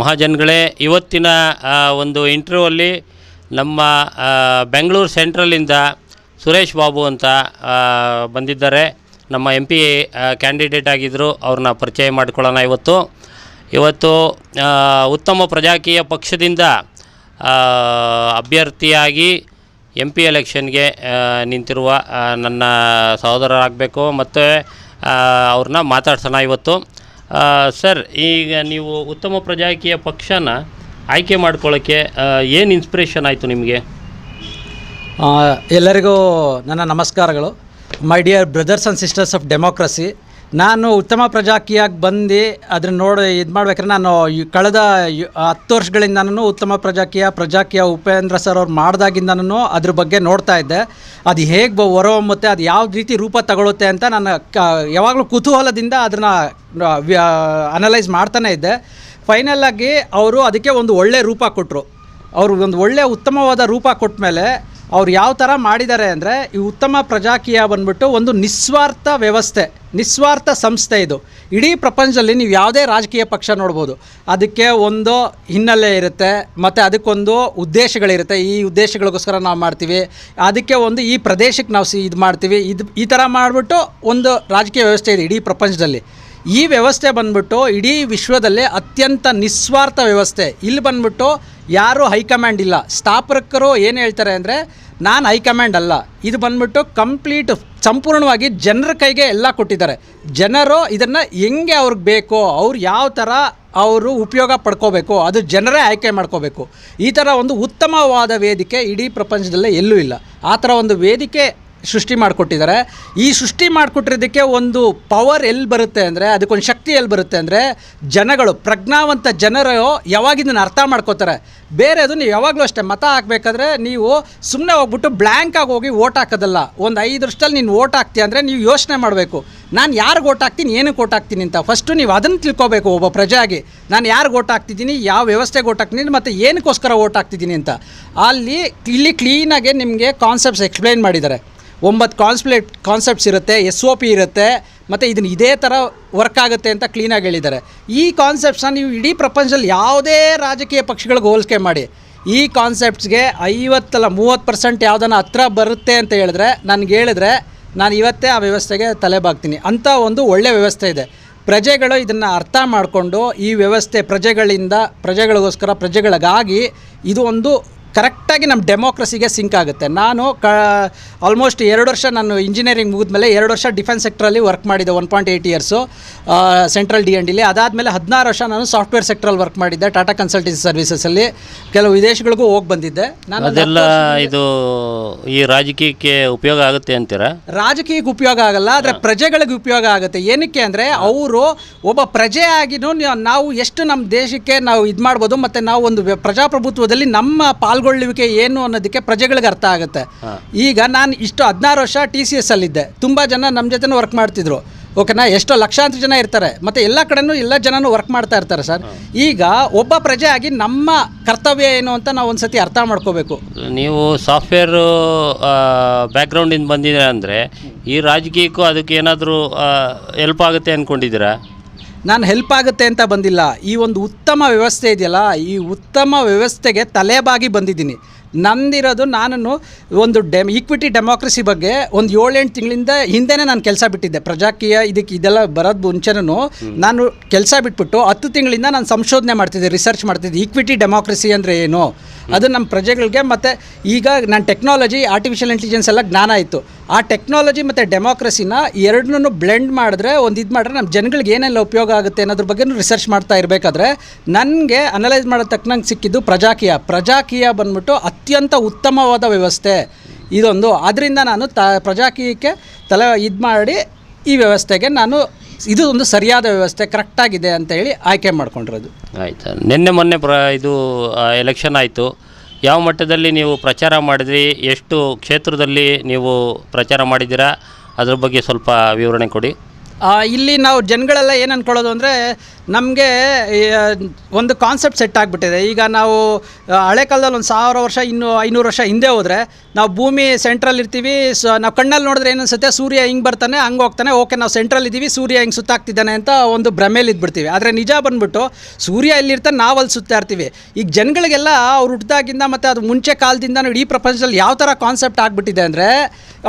ಮಹಾಜನ್ಗಳೇ, ಇವತ್ತಿನ ಒಂದು ಇಂಟರ್ವ್ಯೂವಲ್ಲಿ ನಮ್ಮ ಬೆಂಗಳೂರು ಸೆಂಟ್ರಲಿಂದ ಸುರೇಶ್ ಬಾಬು ಅಂತ ಬಂದಿದ್ದಾರೆ. ನಮ್ಮ ಎಂ ಪಿ ಕ್ಯಾಂಡಿಡೇಟ್ ಆಗಿದ್ದರು ಅವ್ರನ್ನ ಪರಿಚಯ ಮಾಡ್ಕೊಳ್ಳೋಣ ಇವತ್ತು. ಇವತ್ತು ಉತ್ತಮ ಪ್ರಜಾಕೀಯ ಪಕ್ಷದಿಂದ ಅಭ್ಯರ್ಥಿಯಾಗಿ ಎಂ ಪಿ ಎಲೆಕ್ಷನ್ಗೆ ನಿಂತಿರುವ ನನ್ನ ಸಹೋದರರಾಗಬೇಕು. ಮತ್ತು ಅವ್ರನ್ನ ಮಾತಾಡ್ಸೋಣ ಇವತ್ತು. ಸರ್, ಈಗ ನೀವು ಉತ್ತಮ ಪ್ರಜಾಕೀಯ ಪಕ್ಷನ ಆಯ್ಕೆ ಮಾಡ್ಕೊಳ್ಳೋಕ್ಕೆ ಏನು ಇನ್ಸ್ಪಿರೇಷನ್ ಆಯಿತು ನಿಮಗೆ? ಎಲ್ಲರಿಗೂ ನನ್ನ ನಮಸ್ಕಾರಗಳು. My dear brothers and sisters of democracy ನಾನು ಉತ್ತಮ ಪ್ರಜಾಕಿಯಾಗಿ ಬಂದು ಅದನ್ನು ನೋಡಿ ಇದು ಮಾಡ್ಬೇಕಾದ್ರೆ ನಾನು ಕಳೆದ ಹತ್ತು ವರ್ಷಗಳಿಂದನೂ ಉತ್ತಮ ಪ್ರಜಾಕೀಯ ಪ್ರಜಾಕೀಯ ಉಪೇಂದ್ರ ಸರ್ ಅವ್ರು ಮಾಡ್ದಾಗಿಂದನೂ ಅದ್ರ ಬಗ್ಗೆ ನೋಡ್ತಾ ಇದ್ದೆ. ಅದು ಹೇಗೆ ಹೊರಹೊಮ್ಮುತ್ತೆ ಅದು ಯಾವ ರೀತಿ ರೂಪ ತಗೊಳುತ್ತೆ ಅಂತ ನಾನು ಕ ಯಾವಾಗಲೂ ಕುತೂಹಲದಿಂದ ಅದನ್ನು ಅನಲೈಸ್ ಮಾಡ್ತಾನೆ ಇದ್ದೆ. ಫೈನಲ್ ಆಗಿ ಅವರು ಅದಕ್ಕೆ ಒಂದು ಒಳ್ಳೆ ರೂಪ ಕೊಟ್ಟರು ಅವರು ಒಂದು ಒಳ್ಳೆಯ ಉತ್ತಮವಾದ ರೂಪ ಕೊಟ್ಟ ಮೇಲೆ ಅವ್ರು ಯಾವ ಥರ ಮಾಡಿದ್ದಾರೆ ಅಂದರೆ ಈ ಉತ್ತಮ ಪ್ರಜಾಕೀಯ ಬಂದ್ಬಿಟ್ಟು ಒಂದು ನಿಸ್ವಾರ್ಥ ವ್ಯವಸ್ಥೆ, ನಿಸ್ವಾರ್ಥ ಸಂಸ್ಥೆ ಇದು. ಇಡೀ ಪ್ರಪಂಚದಲ್ಲಿ ನೀವು ಯಾವುದೇ ರಾಜಕೀಯ ಪಕ್ಷ ನೋಡ್ಬೋದು. ಅದಕ್ಕೆ ಒಂದು ಹಿನ್ನೆಲೆ ಇರುತ್ತೆ, ಮತ್ತು ಅದಕ್ಕೊಂದು ಉದ್ದೇಶಗಳಿರುತ್ತೆ. ಈ ಉದ್ದೇಶಗಳಿಗೋಸ್ಕರ ನಾವು ಮಾಡ್ತೀವಿ. ಅದಕ್ಕೆ ಒಂದು ಈ ಪ್ರದೇಶಕ್ಕೆ ನಾವು ಸಿ ಇದು ಮಾಡ್ತೀವಿ. ಇದು ಈ ಥರ ಮಾಡಿಬಿಟ್ಟು ಒಂದು ರಾಜಕೀಯ ವ್ಯವಸ್ಥೆ ಇದೆ ಇಡೀ ಪ್ರಪಂಚದಲ್ಲಿ. ಈ ವ್ಯವಸ್ಥೆ ಬಂದ್ಬಿಟ್ಟು ಇಡೀ ವಿಶ್ವದಲ್ಲೇ ಅತ್ಯಂತ ನಿಸ್ವಾರ್ಥ ವ್ಯವಸ್ಥೆ. ಇಲ್ಲಿ ಬಂದ್ಬಿಟ್ಟು ಯಾರೂ ಹೈಕಮಾಂಡ್ ಇಲ್ಲ. ಸ್ಥಾಪಕರು ಏನು ಹೇಳ್ತಾರೆ ಅಂದರೆ ನಾನು ಹೈಕಮಾಂಡ್ ಅಲ್ಲ. ಇದು ಬಂದ್ಬಿಟ್ಟು ಕಂಪ್ಲೀಟ್ ಸಂಪೂರ್ಣವಾಗಿ ಜನರ ಕೈಗೆ ಎಲ್ಲ ಕೊಟ್ಟಿದ್ದಾರೆ. ಜನರು ಇದನ್ನು ಹೆಂಗೆ ಅವ್ರಿಗೆ ಬೇಕೋ, ಅವ್ರು ಯಾವ ಥರ ಅವರು ಉಪಯೋಗ ಪಡ್ಕೋಬೇಕು, ಅದು ಜನರೇ ಆಯ್ಕೆ ಮಾಡ್ಕೋಬೇಕು. ಈ ಥರ ಒಂದು ಉತ್ತಮವಾದ ವೇದಿಕೆ ಇಡೀ ಪ್ರಪಂಚದಲ್ಲೇ ಎಲ್ಲೂ ಇಲ್ಲ. ಆ ಥರ ಒಂದು ವೇದಿಕೆ ಸೃಷ್ಟಿ ಮಾಡಿಕೊಟ್ಟಿದ್ದಾರೆ. ಈ ಸೃಷ್ಟಿ ಮಾಡಿಕೊಟ್ಟಿರೋದಕ್ಕೆ ಒಂದು ಪವರ್ ಎಲ್ಲಿ ಬರುತ್ತೆ ಅಂದರೆ, ಅದಕ್ಕೊಂದು ಶಕ್ತಿ ಎಲ್ಲಿ ಬರುತ್ತೆ ಅಂದರೆ, ಜನಗಳು, ಪ್ರಜ್ಞಾವಂತ ಜನರು ಯಾವಾಗ ಇದನ್ನು ಅರ್ಥ ಮಾಡ್ಕೋತಾರೆ? ಬೇರೆದು ನೀವು ಯಾವಾಗಲೂ ಅಷ್ಟೇ ಮತ ಹಾಕಬೇಕಾದ್ರೆ ನೀವು ಸುಮ್ಮನೆ ಹೋಗ್ಬಿಟ್ಟು ಬ್ಲ್ಯಾಂಕಾಗಿ ಹೋಗಿ ಓಟ್ ಹಾಕೋದಲ್ಲ. ಒಂದು ಐದು ವರ್ಷದಲ್ಲಿ ನೀನು ಓಟ್ ಹಾಕ್ತೀಯ ಅಂದರೆ ನೀವು ಯೋಚನೆ ಮಾಡಬೇಕು. ನಾನು ಯಾರಿಗೆ ಓಟ್ ಹಾಕ್ತೀನಿ, ಏನಕ್ಕೆ ಓಟ್ ಹಾಕ್ತೀನಿ ಅಂತ. ಫಸ್ಟು ನೀವು ಅದನ್ನು ತಿಳ್ಕೊಬೇಕು ಒಬ್ಬ ಪ್ರಜೆಯಾಗಿ. ನಾನು ಯಾರಿಗೆ ಓಟ್ ಹಾಕ್ತಿದ್ದೀನಿ, ಯಾವ ವ್ಯವಸ್ಥೆಗೆ ಓಟ್ ಹಾಕ್ತೀನಿ ಮತ್ತು ಏನಕ್ಕೋಸ್ಕರ ಓಟ್ ಹಾಕ್ತಿದ್ದೀನಿ ಅಂತ. ಅಲ್ಲಿ ಇಲ್ಲಿ ಕ್ಲೀನಾಗೆ ನಿಮಗೆ ಕಾನ್ಸೆಪ್ಟ್ಸ್ ಎಕ್ಸ್ಪ್ಲೈನ್ ಮಾಡಿದ್ದಾರೆ. ಒಂಬತ್ತು ಕಾನ್ಸ್ಪ್ಲೇಟ್ ಕಾನ್ಸೆಪ್ಟ್ಸ್ ಇರುತ್ತೆ ಎಸ್ ಒ ಪಿ ಇರುತ್ತೆ, ಮತ್ತು ಇದನ್ನು ಇದೇ ಥರ ವರ್ಕ್ ಆಗುತ್ತೆ ಅಂತ ಕ್ಲೀನಾಗಿ ಹೇಳಿದ್ದಾರೆ. ಈ ಕಾನ್ಸೆಪ್ಟ್ಸ್ನ ನೀವು ಇಡೀ ಪ್ರಪಂಚದಲ್ಲಿ ಯಾವುದೇ ರಾಜಕೀಯ ಪಕ್ಷಗಳಿಗೆ ಹೋಲಿಕೆ ಮಾಡಿ. ಈ ಕಾನ್ಸೆಪ್ಟ್ಸ್ಗೆ ಐವತ್ತಲ್ಲ ಮೂವತ್ತು ಪರ್ಸೆಂಟ್ ಯಾವುದನ್ನ ಹತ್ರ ಬರುತ್ತೆ ಅಂತ ಹೇಳಿದ್ರೆ, ನನಗೆ ಹೇಳಿದ್ರೆ ನಾನು ಇವತ್ತೇ ಆ ವ್ಯವಸ್ಥೆಗೆ ತಲೆ ಬಾಗ್ತೀನಿ. ಅಂಥ ಒಂದು ಒಳ್ಳೆಯ ವ್ಯವಸ್ಥೆ ಇದೆ. ಪ್ರಜೆಗಳು ಇದನ್ನು ಅರ್ಥ ಮಾಡಿಕೊಂಡು ಈ ವ್ಯವಸ್ಥೆ ಪ್ರಜೆಗಳಿಂದ, ಪ್ರಜೆಗಳಿಗೋಸ್ಕರ ಪ್ರಜೆಗಳಿಗಾಗಿ ಇದು ಒಂದು ಕರೆಕ್ಟಾಗಿ ನಮ್ಮ ಡೆಮೋಕ್ರಸಿಗೆ ಸಿಂಕ್ ಆಗುತ್ತೆ. ನಾನು ಕ ಆಲ್ಮೋಸ್ಟ್ ಎರಡು ವರ್ಷ ನಾನು ಇಂಜಿನಿಯರಿಂಗ್ ಮುಗಿದ್ಮೇಲೆ ಎರಡು ವರ್ಷ ಡಿಫೆನ್ಸ್ ಸೆಕ್ಟ್ರಲ್ಲಿ ವರ್ಕ್ ಮಾಡಿದ್ದೆ one point eight years central D ಎಂಡಿಲಿ ಡಿಲಿ ಅದಾದಮೇಲೆ ಹದಿನಾರು ವರ್ಷ ನಾನು ಸಾಫ್ಟ್ವೇರ್ ಸೆಕ್ಟ್ರಲ್ಲಿ ವರ್ಕ್ ಮಾಡಿದ್ದೆ ಟಾಟಾ ಕನ್ಸಲ್ಟೆನ್ಸಿ ಸರ್ವಿಸಸಲ್ಲಿ ಕೆಲವು ವಿದೇಶಗಳಿಗೂ ಹೋಗಿ ಬಂದಿದ್ದೆ. ನಾನು ಅದೆಲ್ಲ ಇದು ಈ ರಾಜಕೀಯಕ್ಕೆ ಉಪಯೋಗ ಆಗುತ್ತೆ ಅಂತೀರಾ? ರಾಜಕೀಯಕ್ಕೆ ಉಪಯೋಗ ಆಗಲ್ಲ ಆದರೆ ಪ್ರಜೆಗಳಿಗೆ ಉಪಯೋಗ ಆಗುತ್ತೆ. ಏನಕ್ಕೆ ಅಂದರೆ ಅವರು ಒಬ್ಬ ಪ್ರಜೆ ಆಗಿನೂ ನಾವು ಎಷ್ಟು ನಮ್ಮ ದೇಶಕ್ಕೆ ನಾವು ಇದು ಮಾಡ್ಬೋದು ಮತ್ತು ನಾವು ಒಂದು ಪ್ರಜಾಪ್ರಭುತ್ವದಲ್ಲಿ ನಮ್ಮ ಪಾಲ್ಗೊಳ್ಳುವಿಕೆ ಏನು ಅನ್ನೋದಕ್ಕೆ ಪ್ರಜೆಗಳಿಗೆ ಅರ್ಥ ಆಗುತ್ತೆ. ಈಗ ನಾನು ಇಷ್ಟು ಹದಿನಾರು ವರ್ಷ ಟಿ ಸಿ ಎಸ್ ಅಲ್ಲಿದ್ದೆ. ತುಂಬ ಜನ ನಮ್ಮ ಜೊತೆ ವರ್ಕ್ ಮಾಡ್ತಿದ್ರು. ಓಕೆನಾ ಎಷ್ಟೋ ಲಕ್ಷಾಂತರ ಜನ ಇರ್ತಾರೆ. ಮತ್ತು ಎಲ್ಲ ಕಡೆನೂ ಎಲ್ಲ ಜನನೂ ವರ್ಕ್ ಮಾಡ್ತಾ ಇರ್ತಾರೆ ಸರ್. ಈಗ ಒಬ್ಬ ಪ್ರಜೆ ಆಗಿ ನಮ್ಮ ಕರ್ತವ್ಯ ಏನು ಅಂತ ನಾವು ಒಂದು ಸತಿ ಅರ್ಥ ಮಾಡ್ಕೋಬೇಕು. ನೀವು ಸಾಫ್ಟ್ವೇರ್ ಬ್ಯಾಕ್ಗ್ರೌಂಡಿಂದ ಬಂದಿದ್ದೀರಾ ಅಂದರೆ ಈ ರಾಜಕೀಯಕ್ಕೂ ಅದಕ್ಕೆ ಏನಾದರೂ ಹೆಲ್ಪ್ ಆಗುತ್ತೆ ಅಂದ್ಕೊಂಡಿದ್ದೀರಾ ನಾನು ಹೆಲ್ಪ್ ಆಗುತ್ತೆ ಅಂತ ಬಂದಿಲ್ಲ. ಈ ಒಂದು ಉತ್ತಮ ವ್ಯವಸ್ಥೆ ಇದೆಯಲ್ಲ ಈ ಉತ್ತಮ ವ್ಯವಸ್ಥೆಗೆ ತಲೆಬಾಗಿ ಬಂದಿದ್ದೀನಿ. ನಂದಿರೋದು ನಾನು ಒಂದು ಡೆಮ್ ಈಕ್ವಿಟಿ ಡೆಮೋಕ್ರಸಿ ಬಗ್ಗೆ ಒಂದು ಏಳೆಂಟು ತಿಂಗಳಿಂದ ಹಿಂದೆನೇ ನಾನು ಕೆಲಸ ಬಿಟ್ಟಿದ್ದೆ. ಪ್ರಜಾಕೀಯ ಇದಕ್ಕೆ ಇದೆಲ್ಲ ಬರೋದು ಮುಂಚೆನೂ ನಾನು ಕೆಲಸ ಬಿಟ್ಬಿಟ್ಟು ಹತ್ತು ತಿಂಗಳಿಂದ ನಾನು ಸಂಶೋಧನೆ ಮಾಡ್ತಿದ್ದೆ ರಿಸರ್ಚ್ ಮಾಡ್ತಿದ್ದೆ. ಈಕ್ವಿಟಿ ಡೆಮೋಕ್ರಸಿ ಅಂದರೆ ಏನು? ಅದು ನಮ್ಮ ಪ್ರಜೆಗಳಿಗೆ ಮತ್ತು ಈಗ ನಾನು ಟೆಕ್ನಾಲಜಿ ಆರ್ಟಿಫಿಷಿಯಲ್ ಇಂಟೆಲಿಜೆನ್ಸ್ ಎಲ್ಲ ಜ್ಞಾನ ಆಯಿತು ಆ ಟೆಕ್ನಾಲಜಿ ಮತ್ತು ಡೆಮೋಕ್ರಸಿನ ಎರಡನ್ನೂ ಬ್ಲೆಂಡ್ ಮಾಡಿದ್ರೆ, ಒಂದು ಇದು ಮಾಡಿದ್ರೆ ನಮ್ಮ ಜನಗಳಿಗೆ ಏನೆಲ್ಲ ಉಪಯೋಗ ಆಗುತ್ತೆ ಅನ್ನೋದ್ರ ಬಗ್ಗೆ ರಿಸರ್ಚ್ ಮಾಡ್ತಾ ಇರಬೇಕಾದ್ರೆ, ನನಗೆ ಅನಲೈಸ್ ಮಾಡೋ ತಕ್ಕನಂಗೆ ಸಿಕ್ಕಿದ್ದು ಪ್ರಜಾಕೀಯ. ಪ್ರಜಾಕೀಯ ಬಂದ್ಬಿಟ್ಟು ಅತ್ಯಂತ ಉತ್ತಮವಾದ ವ್ಯವಸ್ಥೆ ಇದೊಂದು. ಅದರಿಂದ ನಾನು ತ, ಪ್ರಜಾಕೀಯಕ್ಕೆ ತಲೆ ಇದು ಮಾಡಿ ಈ ವ್ಯವಸ್ಥೆಗೆ ನಾನು ಇದು ಒಂದು ಸರಿಯಾದ ವ್ಯವಸ್ಥೆ ಕರೆಕ್ಟಾಗಿದೆ ಅಂತ ಹೇಳಿ ಆಯ್ಕೆ ಮಾಡ್ಕೊಂಡಿರೋದು. ಆಯ್ತು. ನಿನ್ನೆ ಮೊನ್ನೆ ಪ್ರ, ಇದು ಎಲೆಕ್ಷನ್ ಆಯಿತು. ಯಾವ ಮಟ್ಟದಲ್ಲಿ ನೀವು ಪ್ರಚಾರ ಮಾಡಿದ್ರಿ, ಎಷ್ಟು ಕ್ಷೇತ್ರದಲ್ಲಿ ನೀವು ಪ್ರಚಾರ ಮಾಡಿದ್ದೀರಾ, ಅದ್ರ ಬಗ್ಗೆ ಸ್ವಲ್ಪ ವಿವರಣೆ ಕೊಡಿ. ಇಲ್ಲಿ ನಾವು ಜನಗಳೆಲ್ಲ ಏನು ಅಂದ್ಕೊಳ್ಳೋದು ಅಂದರೆ ನಮಗೆ ಒಂದು ಕಾನ್ಸೆಪ್ಟ್ ಸೆಟ್ ಆಗಿಬಿಟ್ಟಿದೆ. ಈಗ ನಾವು ಹಳೆ ಕಾಲದಲ್ಲಿ ಒಂದು ಸಾವಿರ ವರ್ಷ, ಇನ್ನು ಐನೂರು ವರ್ಷ ಹಿಂದೆ ಹೋದರೆ ನಾವು ಭೂಮಿ ಸೆಂಟ್ರಲ್ ಇರ್ತೀವಿ, ಸ, ನಾವು ಕಣ್ಣಲ್ಲಿ ನೋಡಿದ್ರೆ ಏನು ಸೂರ್ಯ ಹಿಂಗೆ ಬರ್ತಾನೆ, ಹಂಗೆ ಹೋಗ್ತಾನೆ. ಓಕೆ, ನಾವು ಸೆಂಟ್ರಲ್ ಇದ್ದೀವಿ, ಸೂರ್ಯ ಹಿಂಗೆ ಸುತ್ತಾಗ್ತಿದ್ದಾನೆ ಅಂತ ಒಂದು ಭ್ರಮೇಲಿ ಇದ್ಬಿಡ್ತೀವಿ. ಆದರೆ ನಿಜ ಬಂದ್ಬಿಟ್ಟು ಸೂರ್ಯ ಇಲ್ಲಿರ್ತ ನಾವು ಅಲ್ಲಿ ಸುತ್ತಾ ಇರ್ತೀವಿ. ಈಗ ಜನಗಳಿಗೆಲ್ಲ ಅವ್ರು ಹುಟ್ಟಿದಾಗಿಂದ ಮತ್ತು ಅದು ಮುಂಚೆ ಕಾಲದಿಂದ ಇಡೀ ಪ್ರಪಂಚದಲ್ಲಿ ಯಾವ ಥರ ಕಾನ್ಸೆಪ್ಟ್ ಆಗಿಬಿಟ್ಟಿದೆ ಅಂದರೆ,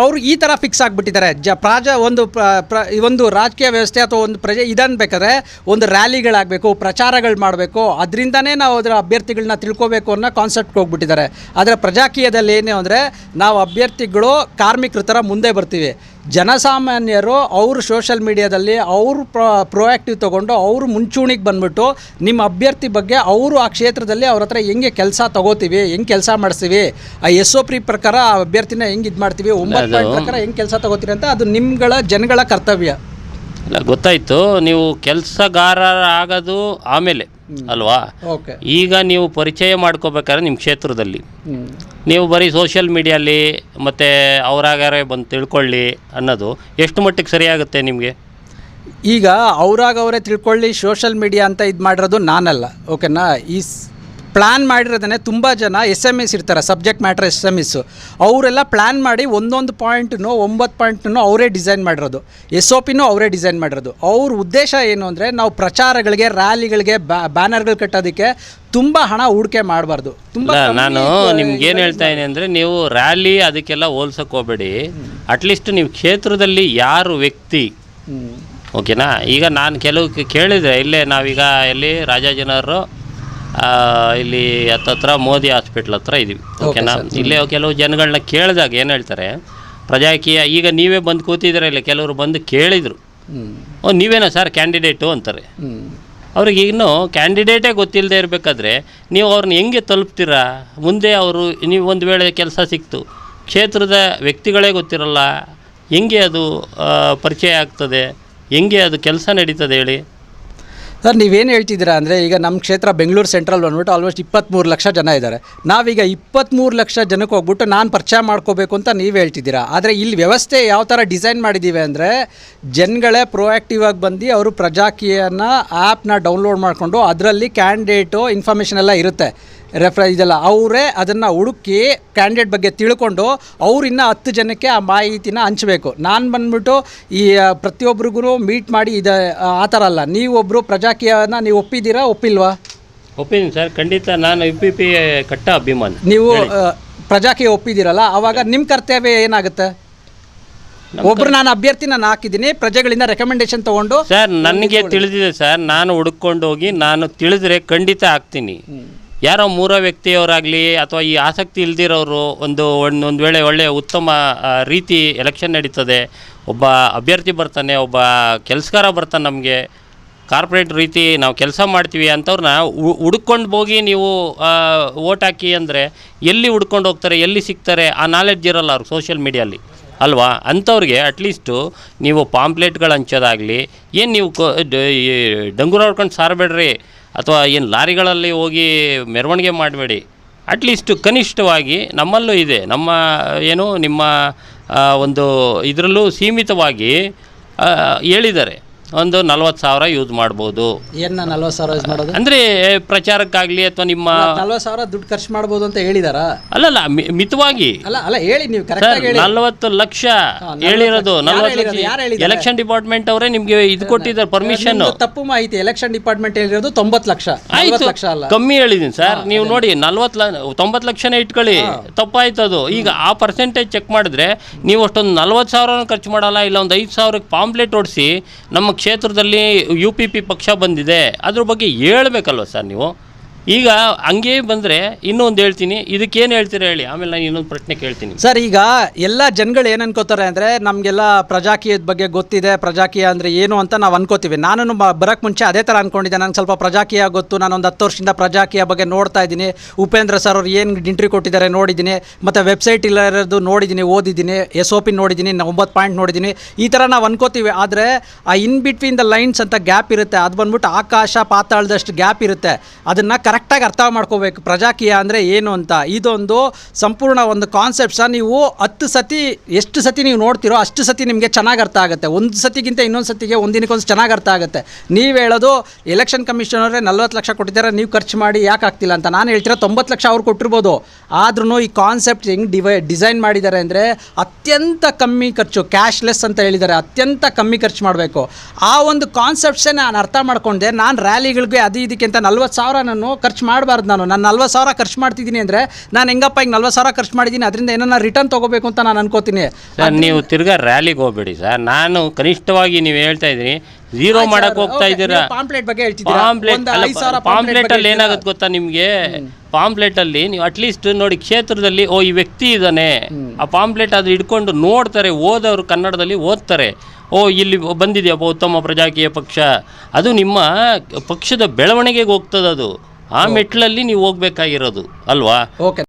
ಅವರು ಈ ಥರ ಫಿಕ್ಸ್ ಆಗಿಬಿಟ್ಟಿದ್ದಾರೆ. ಜ, ಪ್ರಾಜ, ಒಂದು, ಪ್ರ ಒಂದು ರಾಜಕೀಯ ವ್ಯವಸ್ಥೆ ಅಥವಾ ಒಂದು ಪ್ರಜೆ ಇದನ್ನು ಬೇಕಾದ್ರೆ ಒಂದು ರ್ಯಾಲಿಗಳಾಗಬೇಕು ಪ್ರಚಾರಗಳು ಮಾಡಬೇಕು. ಅದರಿಂದನೇ ನಾವು ಅದರ ಅಭ್ಯರ್ಥಿಗಳನ್ನ ತಿಳ್ಕೋಬೇಕು ಅನ್ನೋ ಕಾನ್ಸೆಪ್ಟ್ಗೆ ಹೋಗ್ಬಿಟ್ಟಿದ್ದಾರೆ. ಆದರೆ ಪ್ರಜಾಕೀಯದಲ್ಲಿ ಏನು ಅಂದರೆ ನಾವು ಅಭ್ಯರ್ಥಿಗಳು ಕಾರ್ಮಿಕರ ಥರ ಮುಂದೆ ಬರ್ತೀವಿ. ಜನಸಾಮಾನ್ಯರು ಅವರು ಸೋಷಲ್ ಮೀಡಿಯಾದಲ್ಲಿ ಅವರು ಪ್ರೊ ಪ್ರೊಯಾಕ್ಟಿವ್ ತೊಗೊಂಡು ಅವರು ಮುಂಚೂಣಿಗೆ ಬಂದ್ಬಿಟ್ಟು ನಿಮ್ಮ ಅಭ್ಯರ್ಥಿ ಬಗ್ಗೆ ಅವರು ಆ ಕ್ಷೇತ್ರದಲ್ಲಿ ಅವ್ರ ಹತ್ರ ಹೆಂಗೆ ಕೆಲಸ ತಗೋತೀವಿ ಹೆಂಗೆ ಕೆಲಸ ಮಾಡಿಸ್ತೀವಿ ಆ ಎಸ್ ಒ ಪಿ ಪ್ರಕಾರ ಆ ಅಭ್ಯರ್ಥಿನ ಹೆಂಗೆ ಇದು ಮಾಡ್ತೀವಿ ಒಂಬತ್ತು ಪ್ರಕಾರ ಹೆಂಗೆ ಕೆಲಸ ತಗೋತೀರಿ ಅಂತ ಅದು ನಿಮ್ಗಳ ಜನಗಳ ಕರ್ತವ್ಯ. ಇಲ್ಲ ಗೊತ್ತಾಯಿತು. ನೀವು ಕೆಲಸಗಾರರ ಆಗೋದು ಆಮೇಲೆ ಅಲ್ವಾ? ಓಕೆ. ಈಗ ನೀವು ಪರಿಚಯ ಮಾಡ್ಕೋಬೇಕಾದ್ರೆ ನಿಮ್ಮ ಕ್ಷೇತ್ರದಲ್ಲಿ. ನೀವು ಬರೀ ಸೋಷಿಯಲ್ ಮೀಡಿಯಲ್ಲಿ ಮತ್ತು ಅವರಾಗಾರೆ ಬಂದು ತಿಳ್ಕೊಳ್ಳಿ ಅನ್ನೋದು ಎಷ್ಟು ಮಟ್ಟಿಗೆ ಸರಿಯಾಗುತ್ತೆ ನಿಮಗೆ? ಈಗ ಅವರಾಗವರೇ ತಿಳ್ಕೊಳ್ಳಿ ಸೋಷಲ್ ಮೀಡಿಯಾ ಅಂತ ಇದು ಮಾಡಿರೋದು ನಾನಲ್ಲ ಓಕೆನಾ ಈ ಪ್ಲ್ಯಾನ್ ಮಾಡಿರೋದನ್ನೇ ತುಂಬ ಜನ ಎಸ್ ಎಂ ಎಸ್ ಇರ್ತಾರೆ subject matter S M S ಅವರೆಲ್ಲ ಪ್ಲ್ಯಾನ್ ಮಾಡಿ ಒಂದೊಂದು ಪಾಯಿಂಟನ್ನು ಒಂಬತ್ತು ಪಾಯಿಂಟನ್ನು ಅವರೇ ಡಿಸೈನ್ ಮಾಡಿರೋದು. ಎಸ್ ಒ ಪಿನೂ ಅವರೇ ಡಿಸೈನ್ ಮಾಡಿರೋದು. ಅವ್ರ ಉದ್ದೇಶ ಏನು ಅಂದರೆ ನಾವು ಪ್ರಚಾರಗಳಿಗೆ ರ್ಯಾಲಿಗಳಿಗೆ ಬ್ಯಾನರ್ಗಳು ಕಟ್ಟೋದಕ್ಕೆ ತುಂಬ ಹಣ ಹೂಡಿಕೆ ಮಾಡಬಾರ್ದು. ತುಂಬ ನಾನು ನಿಮ್ಗೆ ಏನು ಹೇಳ್ತಾ ಇದ್ದೀನಿ ಅಂದರೆ ನೀವು ರ್ಯಾಲಿ ಅದಕ್ಕೆಲ್ಲ ಹೋಲ್ಸಕ್ಕೆ ಹೋಗಬೇಡಿ. ಅಟ್ಲೀಸ್ಟ್ ನೀವು ಕ್ಷೇತ್ರದಲ್ಲಿ ಯಾರು ವ್ಯಕ್ತಿ? ಓಕೆನಾ ಈಗ ನಾನು ಕೆಲವು ಕೇಳಿದ್ರೆ ಕೇಳಿದೆ ಇಲ್ಲೇ ನಾವೀಗ ಎಲ್ಲಿ ರಾಜಾಜಿನಗರ ಇಲ್ಲಿ ಹತ್ತತ್ರ ಮೋದಿ ಹಾಸ್ಪಿಟ್ಲ್ ಹತ್ರ ಇದೀವಿ ಓಕೆನಾ ಇಲ್ಲೇ ಕೆಲವು ಜನಗಳನ್ನ ಕೇಳಿದಾಗ ಏನು ಹೇಳ್ತಾರೆ ಪ್ರಜಾಕೀಯ ಈಗ ನೀವೇ ಬಂದು ಕೂತಿದ್ದೀರ ಇಲ್ಲ ಕೆಲವರು ಬಂದು ಕೇಳಿದರು? ಓ ನೀವೇನಾ ಸರ್ ಕ್ಯಾಂಡಿಡೇಟು ಅಂತಾರೆ? ಅವ್ರಿಗೆ ಇನ್ನೂ ಕ್ಯಾಂಡಿಡೇಟೇ ಗೊತ್ತಿಲ್ಲದೆ ಇರಬೇಕಾದ್ರೆ ನೀವು ಅವ್ರನ್ನ ಹೆಂಗೆ ತಲುಪ್ತೀರಾ? ಮುಂದೆ ಅವರು ನೀವು ಒಂದು ವೇಳೆ ಕೆಲಸ ಸಿಕ್ತು ಕ್ಷೇತ್ರದ ವ್ಯಕ್ತಿಗಳೇ ಗೊತ್ತಿರಲ್ಲ ಹೆಂಗೆ ಅದು ಪರಿಚಯ ಆಗ್ತದೆ ಹೆಂಗೆ ಅದು ಕೆಲಸ ನಡೀತದೆ ಹೇಳಿ? ಸರ್, ನೀವೇನು ಹೇಳ್ತಿದ್ದೀರಾ ಅಂದರೆ ಈಗ ನಮ್ಮ ಕ್ಷೇತ್ರ ಬೆಂಗಳೂರು ಸೆಂಟ್ರಲ್ ಬಂದ್ಬಿಟ್ಟು ಆಲ್ಮೋಸ್ಟ್ ಇಪ್ಪತ್ತ್ಮೂರು ಲಕ್ಷ ಜನ ಇದ್ದಾರೆ. ನಾವೀಗ ಇಪ್ಪತ್ತ್ಮೂರು ಲಕ್ಷ ಜನಕ್ಕೆ ಹೋಗ್ಬಿಟ್ಟು ನಾನು ಪರಿಚಯ ಮಾಡ್ಕೋಬೇಕು ಅಂತ ನೀವು ಹೇಳ್ತಿದ್ದೀರಾ? ಆದರೆ ಇಲ್ಲಿ ವ್ಯವಸ್ಥೆ ಯಾವ ಥರ ಡಿಸೈನ್ ಮಾಡಿದ್ದೀವಿ ಅಂದರೆ ಜನಗಳೇ ಪ್ರೊಯಾಕ್ಟಿವ್ ಆಗಿ ಬಂದು ಅವರು ಪ್ರಜಾಕೀಯನ ಆ್ಯಪ್ನ ಡೌನ್ಲೋಡ್ ಮಾಡಿಕೊಂಡು ಅದರಲ್ಲಿ ಕ್ಯಾಂಡಿಡೇಟು ಇನ್ಫಾರ್ಮೇಷನ್ ಎಲ್ಲ ಇರುತ್ತೆ. ರೆಫರ್ ಇದೆಲ್ಲ ಅವರೇ ಅದನ್ನು ಹುಡುಕಿ ಕ್ಯಾಂಡಿಡೇಟ್ ಬಗ್ಗೆ ತಿಳ್ಕೊಂಡು ಅವ್ರು ಇನ್ನೂ ಹತ್ತು ಜನಕ್ಕೆ ಆ ಮಾಹಿತಿನ ಹಂಚಬೇಕು. ನಾನು ಬಂದ್ಬಿಟ್ಟು ಈ ಪ್ರತಿಯೊಬ್ಬರಿಗೂ ಮೀಟ್ ಮಾಡಿ ಇದೆ ಆ ಥರ ಅಲ್ಲ. ನೀವೊಬ್ಬರು ಪ್ರಜಾಕೀಯನ ನೀವು ಒಪ್ಪಿದ್ದೀರಾ ಒಪ್ಪಿಲ್ವಾ? ಒಪ್ಪಿದ್ದೀನಿ ಸರ್. ಖಂಡಿತ ನಾನು ಯು ಪಿ ಪಿ ಕಟ್ಟ ಅಭಿಮಾನಿ. ನೀವು ಪ್ರಜಾಕೀಯ ಒಪ್ಪಿದ್ದೀರಲ್ಲ ಆವಾಗ ನಿಮ್ಮ ಕರ್ತವ್ಯ ಏನಾಗುತ್ತೆ? ಒಬ್ರು ನಾನು ಅಭ್ಯರ್ಥಿ ನಾನು ಹಾಕಿದ್ದೀನಿ ಪ್ರಜೆಗಳಿಂದ ರೆಕಮೆಂಡೇಶನ್ ತಗೊಂಡು ಸರ್ ನನಗೆ ತಿಳಿದಿದೆ ಸರ್. ನಾನು ಹುಡುಕೊಂಡು ಹೋಗಿ ನಾನು ತಿಳಿದ್ರೆ ಖಂಡಿತ ಆಗ್ತೀನಿ ಯಾರೋ ಮೂರೋ ವ್ಯಕ್ತಿಯವರಾಗಲಿ ಅಥವಾ ಈ ಆಸಕ್ತಿ ಇಲ್ದಿರೋರು ಒಂದು ಒಂದು ವೇಳೆ ಒಳ್ಳೆಯ ಉತ್ತಮ ರೀತಿ ಎಲೆಕ್ಷನ್ ನಡೀತದೆ, ಒಬ್ಬ ಅಭ್ಯರ್ಥಿ ಬರ್ತಾನೆ, ಒಬ್ಬ ಕೆಲಸಗಾರ ಬರ್ತಾನೆ ನಮಗೆ ಕಾರ್ಪೊರೇಟ್ ರೀತಿ ನಾವು ಕೆಲಸ ಮಾಡ್ತೀವಿ ಅಂಥವ್ರನ್ನ ಹುಡ್ಕೊಂಡು ಹೋಗಿ ನೀವು ಓಟ್ ಹಾಕಿ ಅಂದರೆ ಎಲ್ಲಿ ಹುಡ್ಕೊಂಡು ಹೋಗ್ತಾರೆ, ಎಲ್ಲಿ ಸಿಗ್ತಾರೆ, ಆ ನಾಲೆಡ್ಜ್ ಇರಲ್ಲ ಅವ್ರಿಗೆ ಸೋಷಿಯಲ್ ಮೀಡಿಯಲ್ಲಿ ಅಲ್ವಾ? ಅಂಥವ್ರಿಗೆ ಅಟ್ಲೀಸ್ಟು ನೀವು ಪಾಂಪ್ಲೆಟ್ಗಳು ಹಂಚೋದಾಗಲಿ, ಏನು ನೀವು ಡಂಗೂರ ಹೊಡ್ಕೊಂಡು ಸಾರಬೇಡ್ರಿ ಅಥವಾ ಏನು ಲಾರಿಗಳಲ್ಲಿ ಹೋಗಿ ಮೆರವಣಿಗೆ ಮಾಡಬೇಡಿ. ಅಟ್ಲೀಸ್ಟು ಕನಿಷ್ಠವಾಗಿ ನಮ್ಮಲ್ಲೂ ಇದೆ. ನಮ್ಮ, ಏನು, ನಿಮ್ಮ ಒಂದು ಇದರಲ್ಲೂ ಸೀಮಿತವಾಗಿ ಹೇಳಿದ್ದಾರೆ. ಒಂದು ನಲ್ವತ್ತು ಸಾವಿರ ಯೂಸ್ ಮಾಡ್ಬೋದು. ಏನ್ ನಲ್ವತ್ತು ಸಾವಿರ ಯೂಸ್ ಮಾಡೋದು? ಅಂದರೆ ಪ್ರಚಾರಕ್ಕಾಗಲಿ ಅಥವಾ ನಿಮ್ಮ ನಲ್ವತ್ತು ಸಾವಿರ ದುಡ್ಡು ಖರ್ಚು ಮಾಡ್ಬೋದು ಅಂತ ಹೇಳಿದಾರ? ಅಲ್ಲಲ್ಲ ಮಿ- ಮಿತವಾಗಿ. ಅಲ್ಲ ಅಲ್ಲ ಹೇಳಿ ನೀವು ಹೇಳಿ. ನಲ್ವತ್ತು ಲಕ್ಷ ಹೇಳಿರೋದು ಯಾರು ನಲ್ವತ್ತು ಹೇಳಿರೋದು? ಲಕ್ಷ ಯಾರು ಹೇಳಿದ್ದಾರೆ? ಎಲೆಕ್ಷನ್ ಡಿಪಾರ್ಟ್ಮೆಂಟ್ ಅವರೇ ನಿಮ್ಗೆ ಇದು ಕೊಟ್ಟಿದ್ದಾರೆ ಪರ್ಮಿಷನ್ ನಿಮ್ದು ತಪ್ಪು ಮಾಹಿತಿ ಎಲೆಕ್ಷನ್ ಡಿಪಾರ್ಟ್ಮೆಂಟ್ ಹೇಳಿರೋದು ತೊಂಬತ್ತು ಲಕ್ಷ. ಆಯ್ತು. ನಲ್ವತ್ತು ಲಕ್ಷ ಅಲ್ಲ. ಕಮ್ಮಿ ಹೇಳಿದೀನಿ ಸರ್. ನೀವು ನೋಡಿ ನಲ್ವತ್ತು ಲ ತೊಂಬತ್ತು ಲಕ್ಷನೇ ಇಟ್ಕೊಳ್ಳಿ. ತಪ್ಪಾಯ್ತು ಅದು. ಈಗ ಆ ಪರ್ಸೆಂಟೇಜ್ ಚೆಕ್ ಮಾಡಿದ್ರೆ ನೀವು ಅಷ್ಟೊಂದು ನಲ್ವತ್ತು ಸಾವಿರ ಖರ್ಚು ಮಾಡಲ್ಲ ಇಲ್ಲ ಒಂದು ಐದು ಸಾವಿರಕ್ಕೆ ಪಾಂಪ್ಲೆಟ್ ಓಡಿಸಿ ನಮ್ಮ ಕ್ಷೇತ್ರದಲ್ಲಿ ಯು ಪಿ ಪಿ ಪಕ್ಷ ಬಂದಿದೆ ಅದ್ರ ಬಗ್ಗೆ ಹೇಳ್ಬೇಕಲ್ವ ಸರ್ ನೀವು? ಈಗ ಹಂಗೆ ಬಂದರೆ ಇನ್ನೊಂದು ಹೇಳ್ತೀನಿ. ಇದಕ್ಕೇನು ಹೇಳ್ತೀರಾ ಹೇಳಿ? ಆಮೇಲೆ ನಾನು ಇನ್ನೊಂದು ಪ್ರಶ್ನೆ ಕೇಳ್ತೀನಿ. ಸರ್, ಈಗ ಎಲ್ಲ ಜನಗಳು ಏನು ಅನ್ಕೋತಾರೆ ಅಂದರೆ ನಮಗೆಲ್ಲ ಪ್ರಜಾಕೀಯದ ಬಗ್ಗೆ ಗೊತ್ತಿದೆ. ಪ್ರಜಾಕೀಯ ಅಂದರೆ ಏನು ಅಂತ ನಾವು ಅನ್ಕೋತೀವಿ. ನಾನು ಬರೋಕ್ಕೆ ಮುಂಚೆ ಅದೇ ಥರ ಅನ್ಕೊಂಡಿದ್ದೆ. ನಂಗೆ ಸ್ವಲ್ಪ ಪ್ರಜಾಕೀಯ ಗೊತ್ತು. ನಾನು ಒಂದು ಹತ್ತು ವರ್ಷದಿಂದ ಪ್ರಜಾಕೀಯ ಬಗ್ಗೆ ನೋಡ್ತಾ ಇದ್ದೀನಿ. ಉಪೇಂದ್ರ ಸರ್ ಅವ್ರು ಏನು ಇಂಟ್ರಿ ಕೊಟ್ಟಿದ್ದಾರೆ ನೋಡಿದ್ದೀನಿ. ಮತ್ತು ವೆಬ್ಸೈಟ್ ಇಲ್ಲ ಇರೋದು ನೋಡಿದ್ದೀನಿ, ಓದಿದ್ದೀನಿ. ಎಸ್ ಒ ಪಿ ನೋಡಿದ್ದೀನಿ, ಒಂಬತ್ತು ಪಾಯಿಂಟ್ ನೋಡಿದ್ದೀನಿ. ಈ ಥರ ನಾವು ಅನ್ಕೋತೀವಿ. ಆದರೆ ಆ ಇನ್ ಬಿಟ್ವೀನ್ ದ ಲೈನ್ಸ್ ಅಂತ ಗ್ಯಾಪ್ ಇರುತ್ತೆ. ಅದು ಬಂದ್ಬಿಟ್ಟು ಆಕಾಶ ಪಾತಾಳದಷ್ಟು ಗ್ಯಾಪ್ ಇರುತ್ತೆ. ಅದನ್ನು ಕರೆಕ್ಟಾಗಿ ಅರ್ಥ ಮಾಡ್ಕೋಬೇಕು. ಪ್ರಜಾಕೀಯ ಅಂದರೆ ಏನು ಅಂತ. ಇದೊಂದು ಸಂಪೂರ್ಣ ಒಂದು ಕಾನ್ಸೆಪ್ಟ್ಸ ನೀವು ಹತ್ತು ಸತಿ, ಎಷ್ಟು ಸತಿ ನೀವು ನೋಡ್ತಿರೋ ಅಷ್ಟು ಸತಿ ನಿಮಗೆ ಚೆನ್ನಾಗಿ ಅರ್ಥ ಆಗುತ್ತೆ. ಒಂದು ಸತಿಗಿಂತ ಇನ್ನೊಂದು ಸತಿಗೆ ಒಂದಿನಕ್ಕೊಂದು ಚೆನ್ನಾಗಿ ಅರ್ಥ ಆಗುತ್ತೆ. ನೀವು ಹೇಳೋದು ಎಲೆಕ್ಷನ್ ಕಮಿಷನರೇ ನಲ್ವತ್ತು ಲಕ್ಷ ಕೊಟ್ಟಿದ್ದಾರೆ, ನೀವು ಖರ್ಚು ಮಾಡಿ ಯಾಕೆ ಆಗ್ತಿಲ್ಲ ಅಂತ. ನಾನು ಹೇಳ್ತಿರೋ ತೊಂಬತ್ತು ಲಕ್ಷ ಅವ್ರು ಕೊಟ್ಟಿರ್ಬೋದು. ಆದ್ರೂ ಈ ಕಾನ್ಸೆಪ್ಟ್ ಹೆಂಗೆ ಡಿವೈ ಡಿಸೈನ್ ಮಾಡಿದ್ದಾರೆ ಅಂದರೆ ಅತ್ಯಂತ ಕಮ್ಮಿ ಖರ್ಚು ಕ್ಯಾಶ್ಲೆಸ್ ಅಂತ ಹೇಳಿದ್ದಾರೆ. ಅತ್ಯಂತ ಕಮ್ಮಿ ಖರ್ಚು ಮಾಡಬೇಕು. ಆ ಒಂದು ಕಾನ್ಸೆಪ್ಟ್ಸೇ ನಾನು ಅರ್ಥ ಮಾಡ್ಕೊಂಡೆ. ನಾನು ರ್ಯಾಲಿಗಳಿಗೆ ಅದು ಇದಕ್ಕಿಂತ ನಲ್ವತ್ತು ಸಾವಿರ ನಾನು ಖರ್ಚು ಮಾಡಬಾರ್ದು ನಾನು. ನಾನು ನಲ್ವತ್ತು ಸಾವಿರ ಖರ್ಚು ಮಾಡ್ತಿದ್ದೀನಿ ಅಂದರೆ ನಾನು ಹೆಂಗಪ್ಪ ಈಗ ನಲ್ವತ್ತು ಸಾವಿರ ಖರ್ಚು ಮಾಡಿದ್ದೀನಿ ಅದರಿಂದ ಏನನ್ನ ರಿಟರ್ನ್ ತೊಗೋಬೇಕು ಅಂತ ನಾನು ಅನ್ಕೋತೀನಿ. ಸರ್ ನೀವು ತಿರ್ಗಾ ರ್ಯಾಲಿಗೆ ಹೋಗ್ಬೇಡಿ ಸರ್. ನಾನು ಕನಿಷ್ಠವಾಗಿ ನೀವು ಹೇಳ್ತಾ ಇದ್ದೀನಿ ಜೀರೋ ಮಾಡಕ್ ಹೋಗ್ತಾ ಇದ್ದೀರಾ? ಪಾಂಪ್ಲೆಟ್ ಬಗ್ಗೆ ಹೇಳ್ತಿದ್ದೀರಾ? ಪಾಂಪ್ಲೆಟ್ ಒಂದು ಅಲ್ಲ ಐದು ಸಾವಿರ ಪಾಂಪ್ಲೆಟ್ ಅಲ್ಲಿ ಬಗ್ಗೆ ಏನಾಗುತ್ತೆ ಗೊತ್ತಾ ನಿಮಗೆ? ಪಾಂಪ್ಲೆಟ್ ಅಲ್ಲಿ ನೀವು ಅಟ್ಲೀಸ್ಟ್ ನೋಡಿ ಕ್ಷೇತ್ರದಲ್ಲಿ ಓ ಈ ವ್ಯಕ್ತಿ ಇದ್ದಾನೆ ಆ ಪಾಂಪ್ಲೆಟ್ ಅದು ಹಿಡ್ಕೊಂಡು ನೋಡ್ತಾರೆ ಓದೋರು ಕನ್ನಡದಲ್ಲಿ ಓದ್ತಾರೆ. ಓ ಇಲ್ಲಿ ಬಂದಿದೆಯಪ್ಪ ಉತ್ತಮ ಪ್ರಜಾಕೀಯ ಪಕ್ಷ. ಅದು ನಿಮ್ಮ ಪಕ್ಷದ ಬೆಳವಣಿಗೆಗೆ ಹೋಗ್ತದೆ ಅದು. ಆ ಮೆಟ್ಲಲ್ಲಿ ನೀವು ಹೋಗ್ಬೇಕಾಗಿರೋದು ಅಲ್ವಾ? ಓಕೆ